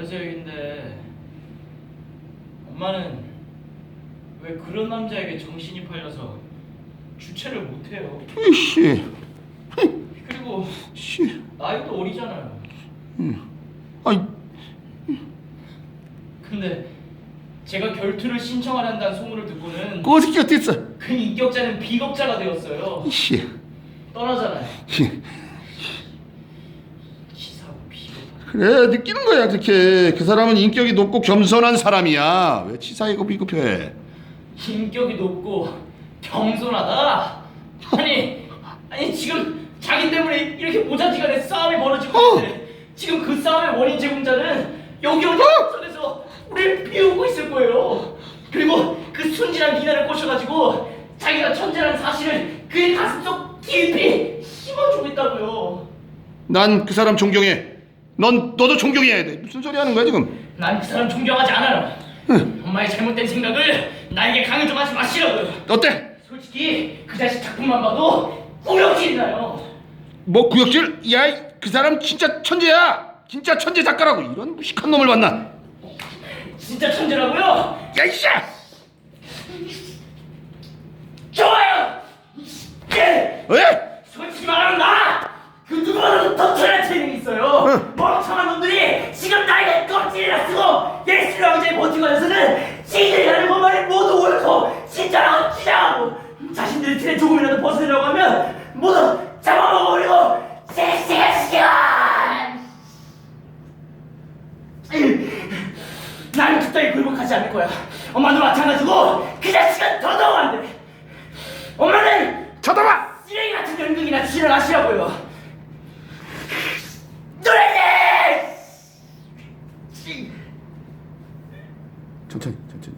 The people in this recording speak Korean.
그래서 얘긴데 엄마는 왜 그런 남자에게 정신이 팔려서 주체를 못해요. 이씨, 그리고 씨, 나이도 어리잖아요. 아이, 근데 제가 결투를 신청하란다는 소문을 듣고는 그 어떻게 어땠어? 그 인격자는 비겁자가 되었어요. 이씨, 떠나잖아요. 씨. 치사하고 비겁하고. 그래 느끼는 거야 그렇게 그 사람은 인격이 높고 겸손한 사람이야 왜 치사하고 비겁해 인격이 높고 겸손하다? 아니, 아니 지금 자기 때문에 이렇게 모자지간에 싸움이 벌어지고 어! 있는데 지금 그 싸움의 원인 제공자는 여기 어디 어! 선에서 우리를 비우고 있을 거예요. 그리고 그 순진한 비난을 꼬셔가지고 자기가 천재라는 사실을 그의 가슴속 깊이 심어주고 있다고요. 난 그 사람 존경해 넌 너도 존경해야 돼 무슨 소리 하는 거야 지금 난 그 사람 존경하지 않아요. 엄마의 잘못된 생각을 나에게 강요 좀 하지 마시라고요. 어때? 솔직히 그 자식 작품만 봐도 꾸역질이 나요. 뭐 구역질? 야이 그 사람 진짜 천재야 진짜 천재 작가라고 이런 무식한 놈을 만나 진짜 천재라고요? 야 이씨야 좋아요. 예. 왜? 솔직히 말하면 나. 그 누구보다도 더 천한 재능이 있어요. 응. 멍청한 놈들이 지금 나에게 껍질이나 쓰고 예술 지들이 하는 것만이 모두 옳고 진짜라고 주장하고 자신들의 틀에 조금이라도 벗어나려고 하면 모두 잡아먹어버리고 시간. 나는 그따위 굴복하지 않을 거야. 엄마도 마찬가지고 그 자식은 더더욱 안 돼. 엄마는 쳐다봐 쓰레기 같은 연극이나 지랄하시라고요. 천천히 천천히.